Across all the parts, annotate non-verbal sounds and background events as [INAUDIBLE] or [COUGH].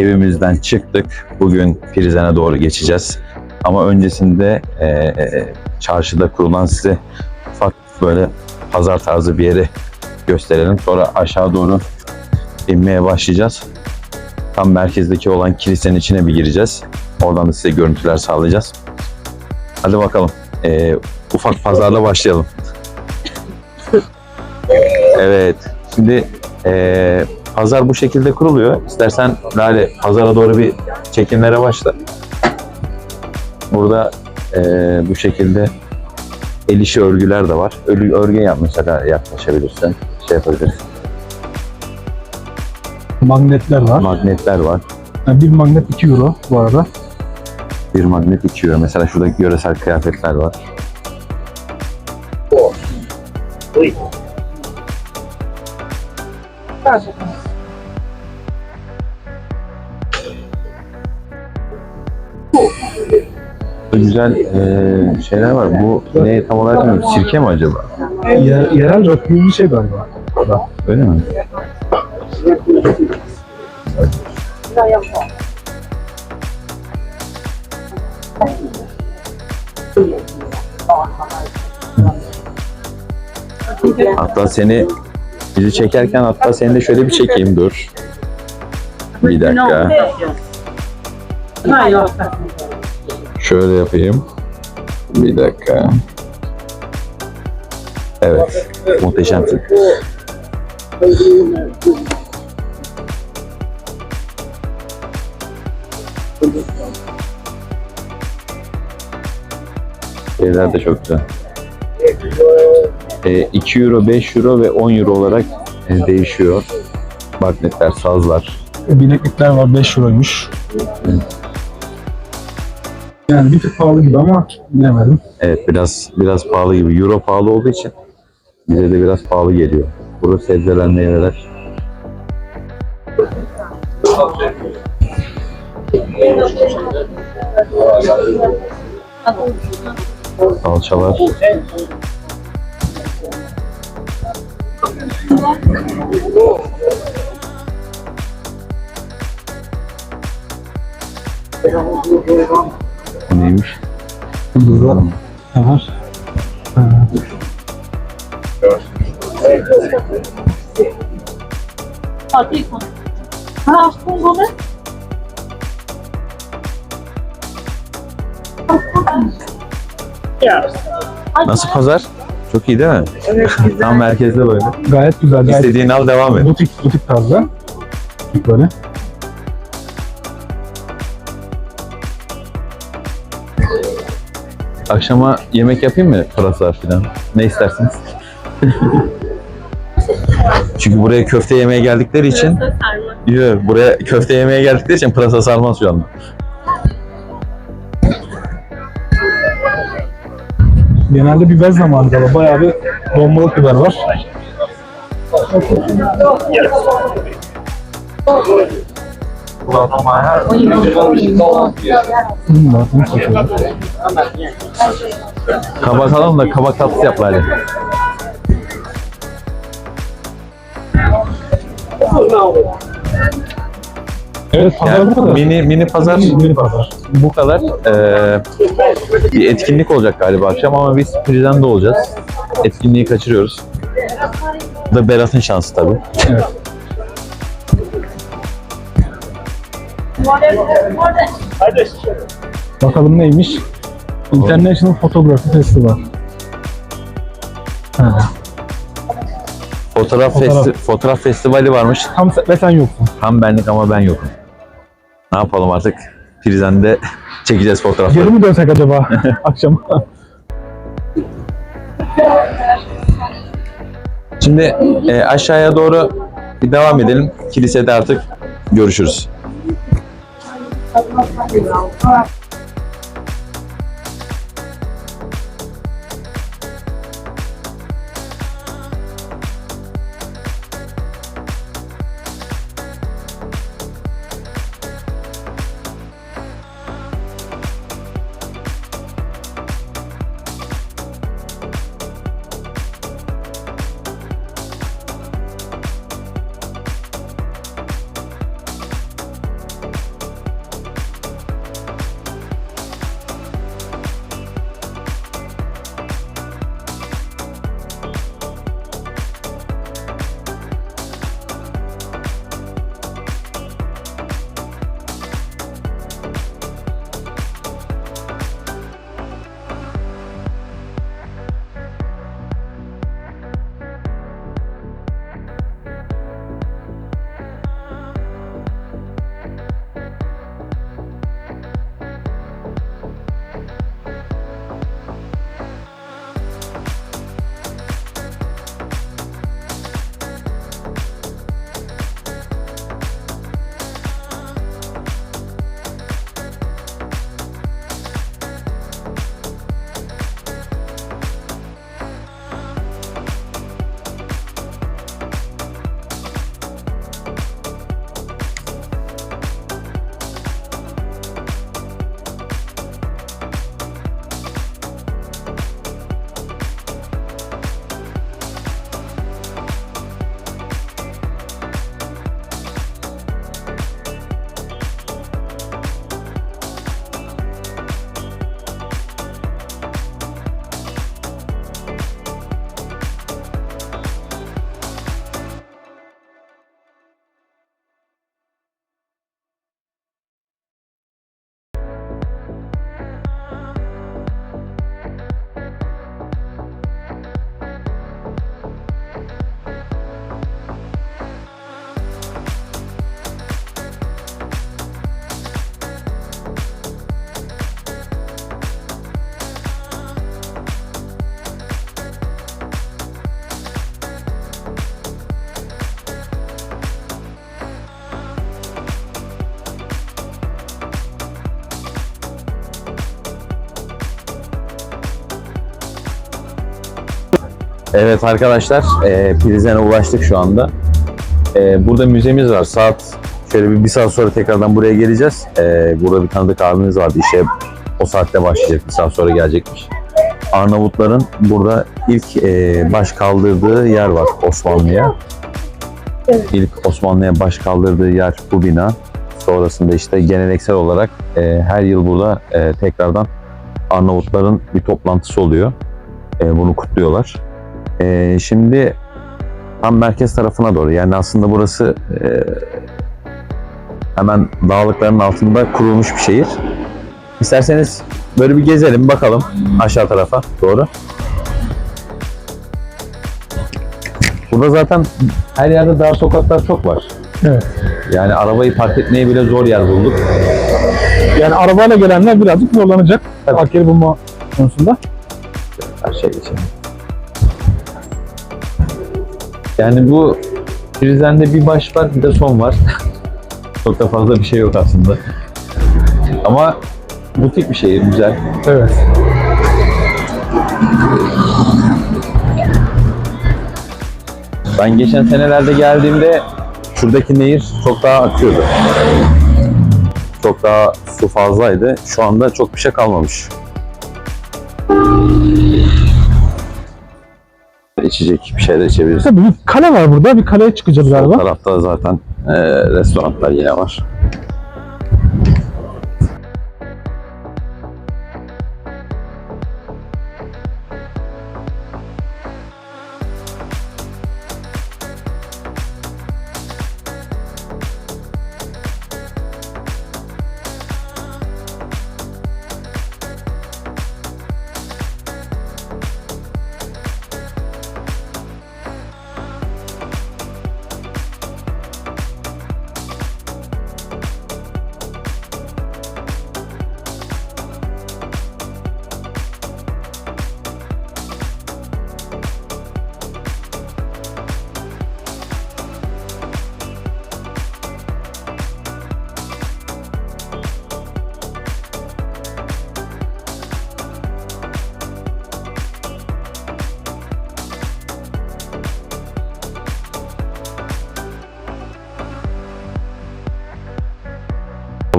evimizden çıktık. Bugün Prizren'e doğru geçeceğiz. Ama öncesinde e, çarşıda kurulan size ufak böyle pazar tarzı bir yeri gösterelim. Sonra aşağı doğru inmeye başlayacağız. Tam merkezdeki olan kilisenin içine bir gireceğiz. Oradan da size görüntüler sağlayacağız. Hadi bakalım. E, ufak pazarla başlayalım. Evet. Şimdi e, pazar bu şekilde kuruluyor. İstersen Lale pazara doğru bir çekimlere başla. Burada e, bu şekilde el işi örgüler de var. Örgü, örgü yap mesela yaklaşabilirsen şey yapabilirsin. Magnetler var. Magnetler var. Yani bir magnet 2 euro bu arada. Bir magnet 2 euro. Mesela şurada yöresel kıyafetler var. Güzel e, şeyler var. Bu ne tam olarak bilmiyorum. Sirke mi acaba? Yer, yerel rock gibi bir şey galiba. Öyle mi? Hatta seni bizi çekerken hatta seni de şöyle bir çekeyim dur. Bir dakika. Şöyle yapayım. Bir dakika. Evet. Muhteşemsin. Şeyler de çok güzel. E, 2 euro, 5 euro ve 10 euro olarak e, değişiyor. Magnetler, sazlar. Bileklikler var 5 euroymuş. Yani bir tık pahalı gibi ama bilemedim. Evet biraz biraz pahalı gibi. Euro pahalı olduğu için bize de biraz pahalı geliyor. Burası sebzeler, meyveler. Salçalar. Bu neymiş? Burada ne var? Ha, açtın bunu. Nasıl pazar? Çok iyi değil mi? Evet. Tam merkezde böyle. Gayet güzel. Gayet al devam et. Butik, butik tarzda. Böyle. Akşama yemek yapayım mı pırasa falan? Ne istersiniz? Çünkü buraya köfte yemeye geldikleri için Yok, buraya köfte yemeye geldikleri için pırasa sarmaz şu anda. Genelde biber zamanı galiba. Bayağı bir dolmalık biber var. Hmm, bak, bunu satıyorlar. Kabak alalım da kabak tatlısı yap bari. Evet pazar Yani bu kadar. mini mini pazar Mini pazar. bu kadar. Ee, bir etkinlik olacak galiba akşam ama biz Prizren'de olacağız. Etkinliği kaçırıyoruz. Bu da Berat'ın şansı tabii. Evet. Bakalım neymiş? International Photography Festival. Ha. Fotoğraf, Fotoğraf. festi- fotoğraf festivali varmış. Tam sen, ve sen yoksun. Tam benlik ama ben yokum. Ne yapalım artık? Prizren'de [LAUGHS] çekeceğiz fotoğrafları. Geri mi dönsek acaba [LAUGHS] akşam? Şimdi e, aşağıya doğru bir devam edelim. Kilisede artık görüşürüz. 他他他 bác có. Evet arkadaşlar, e, Prizren'e ulaştık şu anda. E, burada müzemiz var. Saat şöyle bir, bir saat sonra tekrardan buraya geleceğiz. E, burada bir tanıdık abimiz vardı. İşe o saatte başlayacak. Bir saat sonra gelecekmiş. Arnavutların burada ilk e, baş kaldırdığı yer var Osmanlı'ya. İlk Osmanlı'ya baş kaldırdığı yer bu bina. Sonrasında işte geleneksel olarak e, her yıl burada e, tekrardan Arnavutların bir toplantısı oluyor. E, bunu kutluyorlar. E, şimdi tam merkez tarafına doğru yani aslında burası e, hemen dağlıkların altında kurulmuş bir şehir. İsterseniz böyle bir gezelim bakalım aşağı tarafa doğru. Burada zaten her yerde dar sokaklar çok var. Evet. Yani arabayı park etmeye bile zor yer bulduk. Yani arabayla gelenler birazcık zorlanacak. Tabii. Park yeri bulma konusunda. Her şey için. Yani bu Prizren'de bir baş var bir de son var. [LAUGHS] Çok da fazla bir şey yok aslında. Ama butik bir şehir güzel. Evet. Ben geçen senelerde geldiğimde şuradaki nehir çok daha akıyordu. Çok daha su fazlaydı. Şu anda çok bir şey kalmamış. İçecek bir şey de içebiliriz. Tabii bir kale var burada. Bir kaleye çıkacağız Sol galiba. tarafta zaten e, restoranlar yine var.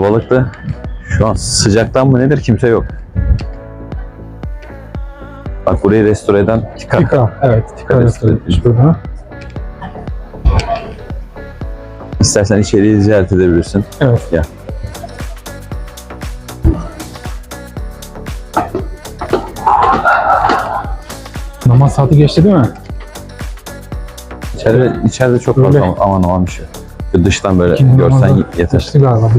Balıklı şu an sıcaktan mı nedir kimse yok. Bak burayı restore eden Tika. Tika. Evet. Tika restore etmiş burada. İstersen içeriği ziyaret edebilirsin. Evet. Ya. Namaz saati geçti değil mi? İçeride, içeride çok fazla aman aman bir şey. Dıştan böyle İkinci görsen yeter. Geçti galiba.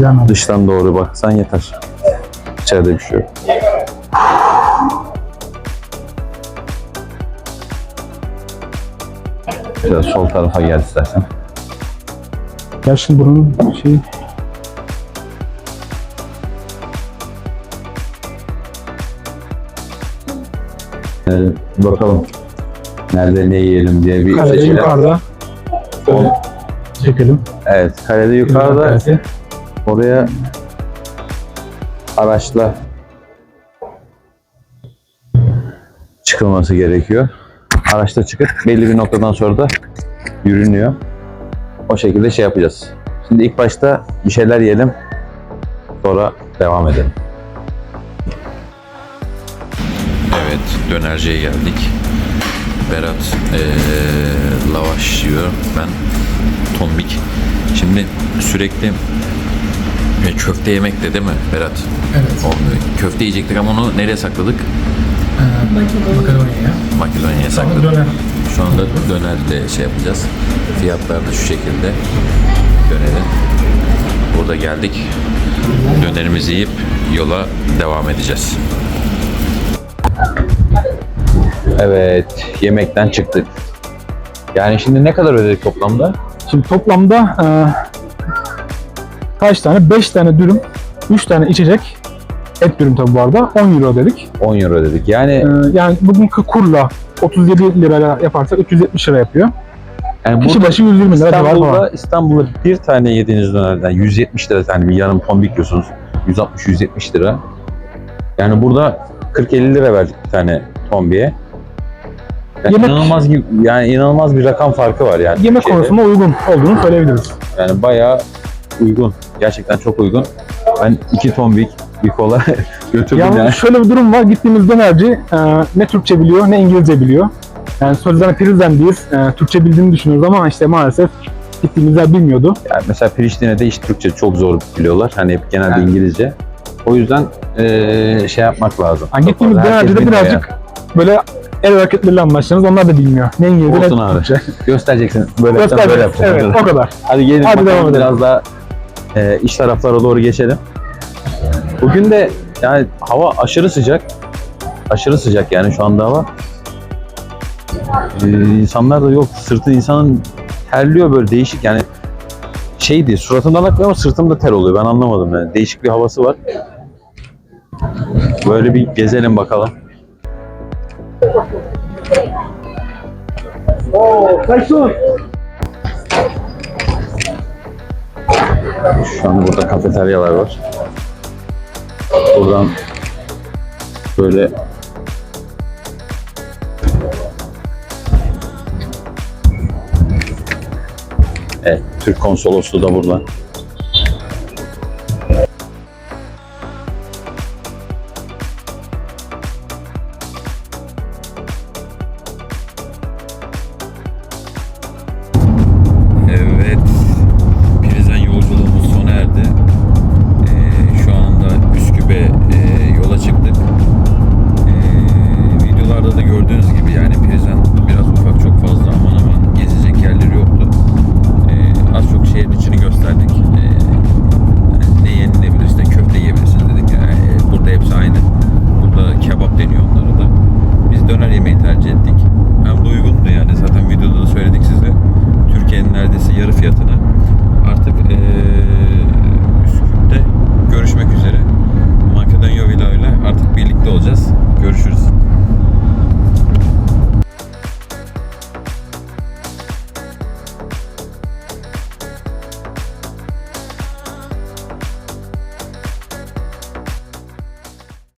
Yani. Dıştan doğru baksan yeter. İçeride bir şey yok. Biraz sol tarafa gel istersen. Gel şimdi bunun şey Ee, bakalım. Nerede ne yiyelim diye bir kalede seçelim. yukarıda. Şöyle çekelim. Evet, kalede yukarıda Kalesi. Oraya araçla çıkılması gerekiyor. Araçla çıkıp belli bir noktadan sonra da yürünüyor. O şekilde şey yapacağız. Şimdi ilk başta bir şeyler yiyelim. Sonra devam edelim. Evet, dönerciye geldik. Berat eee, lavaş yiyor, ben tombik. Şimdi sürekli e, köfte yemek de değil mi Berat? Evet. Olmuyor. Köfte yiyecektik ama onu nereye sakladık? Makedonya'ya. Makedonya'ya Sonra sakladık. döner. Şu anda dönerle şey yapacağız. Fiyatlar da şu şekilde. Dönerin. Burada geldik. Dönerimizi yiyip yola devam edeceğiz. Evet, yemekten çıktık. Yani şimdi ne kadar ödedik toplamda? Şimdi toplamda e, kaç tane? 5 tane dürüm, 3 tane içecek. Et dürüm tabi bu arada. 10 euro dedik. 10 euro ödedik. Yani E, yani bugünkü kurla 37 liraya yaparsak 370 lira yapıyor. Yani Kişi başı 120 lira civarı İstanbul'da, falan. İstanbul'da bir tane yediğiniz dönerden 170 lira yani bir yarım tombik yiyorsunuz. 160-170 lira. Yani burada 40-50 lira verdik bir tane tombiye. Yani Yemek- inanılmaz gibi yani inanılmaz bir rakam farkı var yani. Yemek konusunda uygun olduğunu söyleyebiliriz. Yani bayağı uygun. Gerçekten çok uygun. Ben iki ton bir, kola [LAUGHS] götürdüm Yalnız yani. şöyle bir durum var. Gittiğimiz dönerci e, ne Türkçe biliyor ne İngilizce biliyor. Yani sözlerine Prizren'deyiz. E, Türkçe bildiğini düşünüyoruz ama işte maalesef gittiğimiz yer bilmiyordu. Yani mesela Priştine'de iş Türkçe çok zor biliyorlar. Hani hep genelde Evet. İngilizce. O yüzden eee, şey yapmak lazım. Yani gittiğimiz dönercide birazcık böyle el hareketleriyle anlaştınız. Onlar da bilmiyor. Ne İngilizce Olsun ne abi. Türkçe. yani. Göstereceksin. Böyle yapacağım, Göster. böyle yapacağım. Evet o kadar. Hadi gelin Hadi bakalım biraz daha eee, iç taraflara doğru geçelim. Bugün de yani hava aşırı sıcak. Aşırı sıcak yani şu anda hava. Ee, insanlar da yok. Sırtı insanın terliyor böyle değişik yani şeydi suratımdan akmıyor ama sırtımda ter oluyor. Ben anlamadım yani. Değişik bir havası var. Böyle bir gezelim bakalım. Şu an burada kafeteryalar var. Buradan böyle Evet, Türk konsolosluğu da burada. Evet,